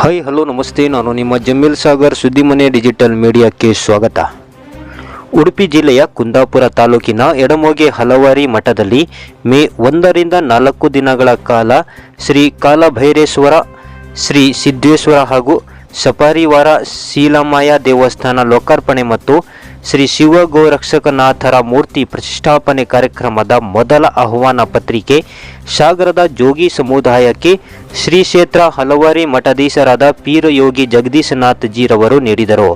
Hi hello, ನಮಸ್ತೆ. ನಾನು ನಿಮ್ಮ ಜಮೀಲ್ ಸಾಗರ್ ಸುದ್ದಿಮನೆ ಡಿಜಿಟಲ್ ಮೀಡಿಯಾಕ್ಕೆ ಸ್ವಾಗತ. ಉಡುಪಿ ಜಿಲ್ಲೆಯ ಕುಂದಾಪುರ ತಾಲೂಕಿನ ಎಡಮೋಗೆ ಹಲವಾರಿ ಮಠದಲ್ಲಿ ಮೇ ಒಂದರಿಂದ ನಾಲ್ಕು ದಿನಗಳ ಕಾಲ ಶ್ರೀ ಕಾಲಭೈರೇಶ್ವರ, ಶ್ರೀ ಸಿದ್ದೇಶ್ವರ ಹಾಗೂ ಸಪಾರಿವಾರ ಶೀಲಮಯ ದೇವಸ್ಥಾನ ಲೋಕಾರ್ಪಣೆ ಮತ್ತು ಶ್ರೀ ಶಿವ ಗೋರಕ್ಷಕನಾಥರ ಮೂರ್ತಿ ಪ್ರತಿಷ್ಠಾಪನೆ ಕಾರ್ಯಕ್ರಮದ ಮೊದಲ ಆಹ್ವಾನ ಪತ್ರಿಕೆ ಸಾಗರದ ಜೋಗಿ ಸಮುದಾಯಕ್ಕೆ ಶ್ರೀ ಕ್ಷೇತ್ರ ಹಲವಾರಿ ಮಠಾಧೀಶರಾದ ಪೀರಯೋಗಿ ಜಗದೀಶನಾಥ್ ಜೀರವರು ನೀಡಿದರು.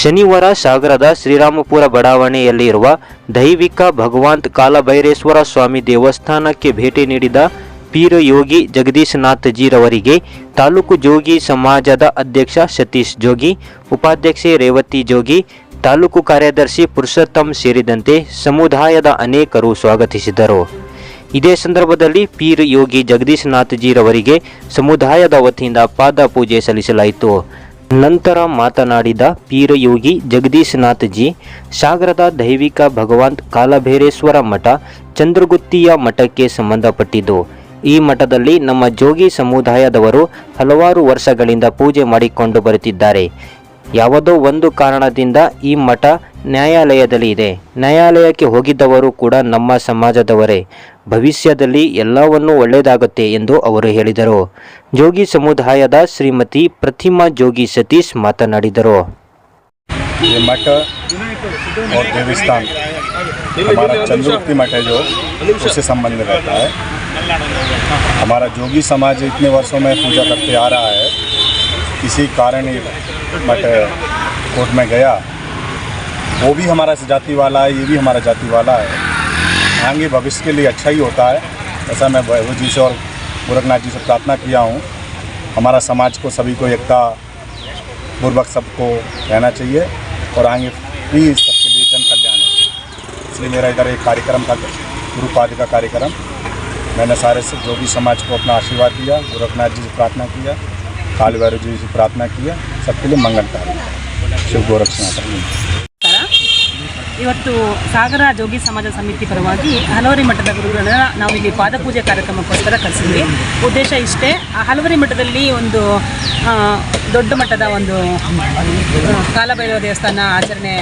ಶನಿವಾರ ಸಾಗರದ ಶ್ರೀರಾಮಪುರ ಬಡಾವಣೆಯಲ್ಲಿರುವ ದೈವಿಕ ಭಗವಂತ್ ಕಾಲಭೈರೇಶ್ವರ ಸ್ವಾಮಿ ದೇವಸ್ಥಾನಕ್ಕೆ ಭೇಟಿ ನೀಡಿದ ಪೀರಯೋಗಿ ಜಗದೀಶನಾಥ್ ಜೀರವರಿಗೆ, ತಾಲೂಕು ಜೋಗಿ ಸಮಾಜದ ಅಧ್ಯಕ್ಷ ಸತೀಶ್ ಜೋಗಿ, ಉಪಾಧ್ಯಕ್ಷೆ ರೇವತಿ ಜೋಗಿ, ತಾಲೂಕು ಕಾರ್ಯದರ್ಶಿ ಪುರುಷೋತ್ತಮ್ ಸೇರಿದಂತೆ ಸಮುದಾಯದ ಅನೇಕರು ಸ್ವಾಗತಿಸಿದರು. ಇದೇ ಸಂದರ್ಭದಲ್ಲಿ ಪೀರ್ ಯೋಗಿ ಜಗದೀಶನಾಥ್ ಜೀರವರಿಗೆ ಸಮುದಾಯದ ವತಿಯಿಂದ ಪಾದ ಪೂಜೆ ಸಲ್ಲಿಸಲಾಯಿತು. ನಂತರ ಮಾತನಾಡಿದ ಪೀರಯೋಗಿ ಜಗದೀಶನಾಥ್ ಜಿ, ಸಾಗರದ ದೈವಿಕ ಭಗವಂತ್ ಕಾಲಭೈರೇಶ್ವರ ಮಠ ಚಂದ್ರಗುತ್ತಿಯ ಮಠಕ್ಕೆ ಸಂಬಂಧಪಟ್ಟಿದ್ದು ಈ ಮಠದಲ್ಲಿ ನಮ್ಮ ಜೋಗಿ ಸಮುದಾಯದವರು ಹಲವಾರು ವರ್ಷಗಳಿಂದ ಪೂಜೆ ಮಾಡಿಕೊಂಡು ಬರುತ್ತಿದ್ದಾರೆ ಯಾವುದೋ ಒಂದು ಕಾರಣದಿಂದ ಈ ಮಠ ನ್ಯಾಯಾಲಯದಲ್ಲಿ ಇದೆ ನ್ಯಾಯಾಲಯಕ್ಕೆ ಹೋಗಿದ್ದವರು ಕೂಡ ನಮ್ಮ ಸಮಾಜದವರೇ ಭವಿಷ್ಯದಲ್ಲಿ ಎಲ್ಲವನ್ನೂ ಒಳ್ಳೆಯದಾಗುತ್ತೆ ಎಂದು ಅವರು ಹೇಳಿದರು ಜೋಗಿ ಸಮುದಾಯದ ಶ್ರೀಮತಿ ಪ್ರತಿಮಾ ಜೋಗಿ ಸತೀಶ್ ಮಾತನಾಡಿದರು ये मठ और देवस्थान हमारा चंद्रगुप्ती मठ है जो उससे संबंध रहता है हमारा जोगी समाज इतने वर्षों में पूजा करते आ रहा है, किसी कारण मठ कोर्ट में गया, वो भी हमारा जाति वाला है, ये भी हमारा जाति वाला है। आगे भविष्य के लिए अच्छा ही होता है, ऐसा मैं भैरव जी से और गोरखनाथ जी से प्रार्थना किया हूँ। हमारा समाज को, सभी को एकता, पूर्वक सबको रहना चाहिए और आगे भी सबके लिए जन कल्याण है। इसलिए मेरा इधर एक कार्यक्रम था, गुरुपाद का कार्यक्रम। मैंने सारे से जोगी समाज को अपना आशीर्वाद दिया गोरखनाथ जी से प्रार्थना किया काल भैरव जी से प्रार्थना किया सबके लिए मंगलकारी शिव गोरक्षनाथ ನಮಸ್ಕಾರ ಇವತ್ತು ಸಾಗರ ಜೋಗಿ ಸಮಾಜ ಸಮಿತಿ ಪರವಾಗಿ ಹಲವರಿ ಮಠದ ಗುರುಗಳನ್ನ ನಾವು ಇಲ್ಲಿ ಪಾದಪೂಜೆ ಕಾರ್ಯಕ್ರಮಕ್ಕೋಸ್ಕರ ಕರೆಸಿದ್ವಿ ಉದ್ದೇಶ ಇಷ್ಟೇ ಆ ಹಲವರಿ ಮಠದಲ್ಲಿ ಒಂದು ಆ, ದೊಡ್ಡ ಮಟ್ಟದ ಒಂದು ಆ, ಕಾಲಭೈರವ ದೇವಸ್ಥಾನ ಆಚರಣೆ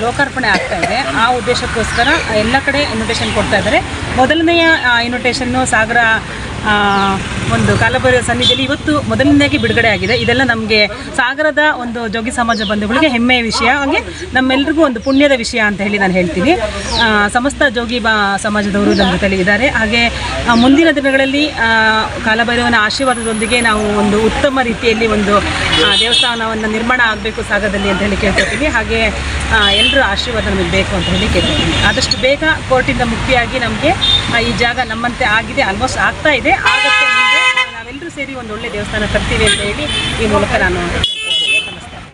ಲೋಕಾರ್ಪಣೆ ಆಗ್ತಾ ಇದೆ. ಆ ಉದ್ದೇಶಕ್ಕೋಸ್ಕರ ಎಲ್ಲ ಕಡೆ ಇನ್ವಿಟೇಷನ್ ಕೊಡ್ತಾ ಇದ್ದಾರೆ. ಮೊದಲನೆಯ ಇನ್ವಿಟೇಷನ್ನು ಸಾಗರ ಒಂದು ಕಾಲಭೈರವ ಸನ್ನಿಧಿಯಲ್ಲಿ ಇವತ್ತು ಮೊದಲನೇದಾಗಿ ಬಿಡುಗಡೆ ಆಗಿದೆ. ಇದೆಲ್ಲ ನಮಗೆ ಸಾಗರದ ಒಂದು ಜೋಗಿ ಸಮಾಜ ಬಂಧುಗಳಿಗೆ ಹೆಮ್ಮೆಯ ವಿಷಯ. ಹಾಗೆ ನಮ್ಮೆಲ್ರಿಗೂ ಒಂದು ಪುಣ್ಯದ ವಿಷಯ ಅಂತ ಹೇಳಿ ನಾನು ಹೇಳ್ತೀನಿ. ಸಮಸ್ತ ಜೋಗಿ ಬಾ ಸಮಾಜದವರು ನಮ್ಮ ಜೊತೆಯಲ್ಲಿ ಇದ್ದಾರೆ. ಹಾಗೆ ಮುಂದಿನ ದಿನಗಳಲ್ಲಿ ಕಾಲಭೈರವನ ಆಶೀರ್ವಾದದೊಂದಿಗೆ ನಾವು ಒಂದು ಉತ್ತಮ ರೀತಿಯಲ್ಲಿ ಒಂದು ದೇವಸ್ಥಾನವನ್ನು ನಿರ್ಮಾಣ ಆಗಬೇಕು ಸಾಗರದಲ್ಲಿ ಅಂತ ಹೇಳಿ ಕೇಳ್ಕೊತೀನಿ ಹಾಗೆ ಎಲ್ಲರೂ ಆಶೀರ್ವಾದ ನಮಗೆ ಬೇಕು ಅಂತ ಹೇಳಿ ಕೇಳ್ಕೊತೀನಿ ಆದಷ್ಟು ಬೇಗ ಕೋರ್ಟಿಂದ ಮುಕ್ತಿಯಾಗಿ ನಮಗೆ ಈ ಜಾಗ ನಮ್ಮಂತೆ ಆಗಿದೆ ಆಲ್ಮೋಸ್ಟ್ ಆಗ್ತಾ ಇದೆ. ಆಗತ್ತೆ. ನಾವೆಲ್ಲರೂ ಸೇರಿ ಒಂದು ಒಳ್ಳೆ ದೇವಸ್ಥಾನ ಕಟ್ತೀವಿ ಅಂತ ಹೇಳಿ ಈ ಮೂಲಕ ನಾನು